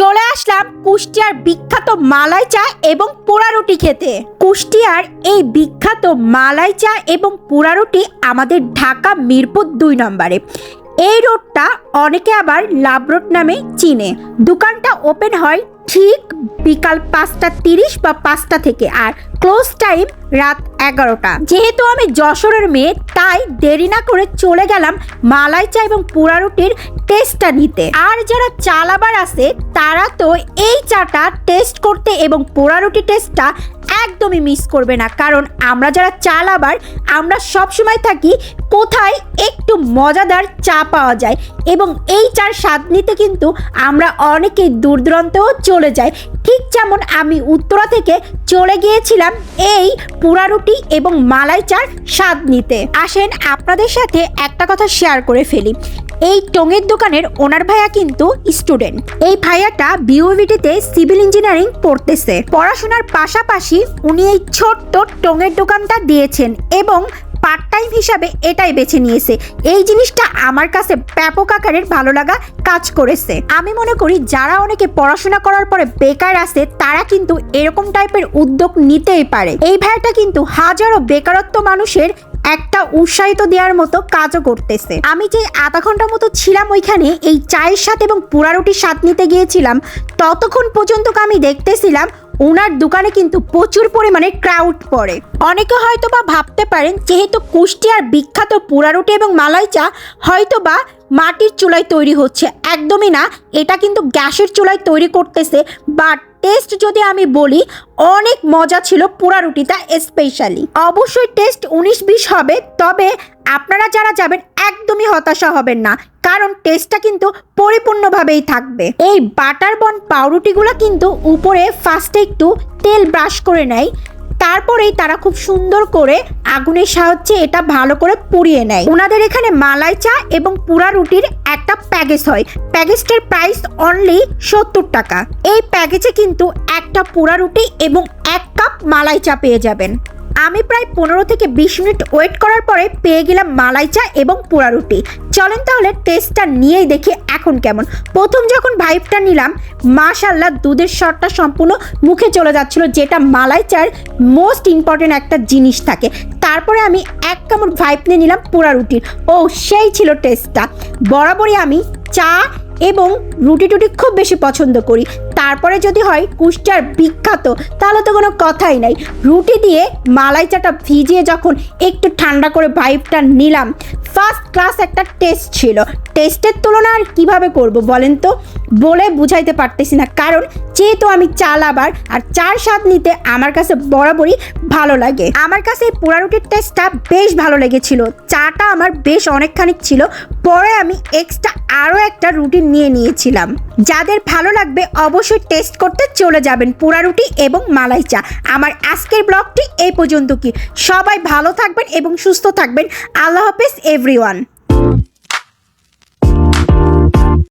চলে আসলাম কুষ্টিয়ার বিখ্যাত মালাই চা এবং পোড়া রুটি খেতে। কুষ্টিয়ার এই বিখ্যাত মালাই চা এবং পোড়া রুটি আমাদের ঢাকা মিরপুর দুই নম্বরে। এই রোডটা অনেকে আবার লাভ রোড নামে চিনে। দোকানটা ওপেন হয় ঠিক বিকাল পাঁচটা তিরিশ বা পাঁচটা থেকে আর ক্লোজ টাইম রাত এগারোটা। যেহেতু আমি যশোরের মেয়ে, তাই দেরি না করে চলে গেলাম মালাই চা এবং পোড়া রুটির টেস্টটা নিতে। আর যারা চালাবার আছে, তারা তো এই চাটা টেস্ট করতে এবং পোড়া রুটি টেস্টটা একদমই মিস করবে না। কারণ আমরা যারা চা লাভার আমরা সবসময় থাকি কোথায় একটু মজাদার চা পাওয়া যায়। এবং এই চার স্বাদ নিতে কিন্তু আমরা অনেকেই দূর দূরান্তেও চলে যাই। ঠিক যেমন আমি উত্তরা থেকে চলে গিয়েছিলাম এই পোড়া রুটি এবং মালাই চার স্বাদ নিতে। আসেন আপনাদের সাথে একটা কথা শেয়ার করে ফেলি। এই টঙের দোকানের ওনার ভাইয়া কিন্তু স্টুডেন্ট এই ভাইয়াটা বিওভিটিতে সিভিল ইঞ্জিনিয়ারিং পড়তেছে। পড়াশোনার পাশাপাশি উনি এই ছোট্ট টঙের দোকানটা দিয়েছেন এবং পার্ট টাইম হিসাবে এটাই বেছে নিয়েছে। এই জিনিসটা আমার কাছে ব্যাপক আকারের ভালো লাগা কাজ করেছে। আমি মনে করি যারা অনেকে পড়াশোনা করার পরে বেকার আছে, তারা কিন্তু এরকম টাইপের উদ্যোগ নিতেই পারে। এই ভাইয়াটা কিন্তু হাজারো বেকারত্ব মানুষের একটা উৎসাহিত দেওয়ার মতো কাজও করতেছে। আমি যে আধা ঘণ্টা মতো ছিলাম ওইখানে, এই চায়ের সাথে এবং পোড়া রুটির স্বাদ নিতে গিয়েছিলাম, ততক্ষণ পর্যন্ত আমি দেখতেছিলাম ওনার দোকানে কিন্তু প্রচুর পরিমাণে ক্রাউড পড়ে। অনেকে হয়তো বা ভাবতে পারেন, যেহেতু কুষ্টিয়ার বিখ্যাত পোড়া রুটি এবং মালাই চা হয়তো বা মাটির চুলায় তৈরি হচ্ছে। একদমই না, এটা কিন্তু গ্যাসের চুলায় তৈরি করতেছে বাট টেস্ট যদি আমি বলি, অনেক মজা ছিল পোড়া রুটিটা স্পেশালি অবশ্যই টেস্ট উনিশ বিশ হবে, তবে আপনারা যারা যাবেন একদমই হতাশা হবেন না। কারণ টেস্টটা কিন্তু পরিপূর্ণভাবেই থাকবে। এই বাটার বন পাউরুটিগুলো কিন্তু উপরে ফার্স্টে একটু তেল ব্রাশ করে নেয়, তারপরেই তারা খুব সুন্দর করে আগুনের সাহায্যে এটা ভালো করে পুড়িয়ে নেয়। ওনাদের এখানে মালাই চা এবং পুরা রুটির একটা প্যাকেজ হয়। প্যাকেজটার প্রাইস অনলি সত্তর টাকা। এই প্যাকেজে কিন্তু একটা পুরা রুটি এবং এক কাপ মালাই চা পেয়ে যাবেন। আমি প্রায় পনেরো থেকে বিশ মিনিট ওয়েট করার পরে পেয়ে গেলাম মালাই চা এবং পোড়া রুটি। চলেন তাহলে টেস্টটা নিয়েই দেখি এখন কেমন। প্রথম যখন ভাইবটা নিলাম মাশাল্লাহ দুধের শটটা সম্পূর্ণ মুখে চলে যাচ্ছিল, যেটা মালাই চার মোস্ট ইম্পর্টেন্ট একটা জিনিস থাকে। তারপরে আমি এক কামড় ভাইব নিয়ে নিলাম পোড়া রুটির ও, সেই ছিল টেস্টটা বরাবরই আমি চা এবং রুটি টুটি খুব বেশি পছন্দ করি। তারপরে যদি হয় কুষ্টার বিখ্যাত, তাহলে তো কোনো কথাই নাই। রুটি দিয়ে মালাই চাটা ভিজিয়ে যখন একটু ঠান্ডা করে ভাইবটা নিলাম ফার্স্ট ক্লাস একটা টেস্ট ছিল। টেস্টের তুলনা আর কীভাবে করব বলেন তো? বলে বুঝাইতে পারতেছি না, কারণ যেহেতু আমি চা লাভার আর চার স্বাদ নিতে আমার কাছে বরাবরই ভালো লাগে। আমার কাছে এই পোড়া রুটির টেস্টটা বেশ ভালো লেগেছিল। চাটা আমার বেশ অনেকখানি ছিল, পরে আমি এক্সট্রা আরও একটা রুটি নিয়ে নিয়েছিলাম। যাদের ভালো লাগবে অবশ্যই টেস্ট করতে চলে যাবেন পোড়া রুটি এবং মালাই চা। আমার আজকের ব্লগটি এই পর্যন্ত কি? সবাই ভালো থাকবেন এবং সুস্থ থাকবেন। আল্লাহ হাফেজ এভরিওয়ান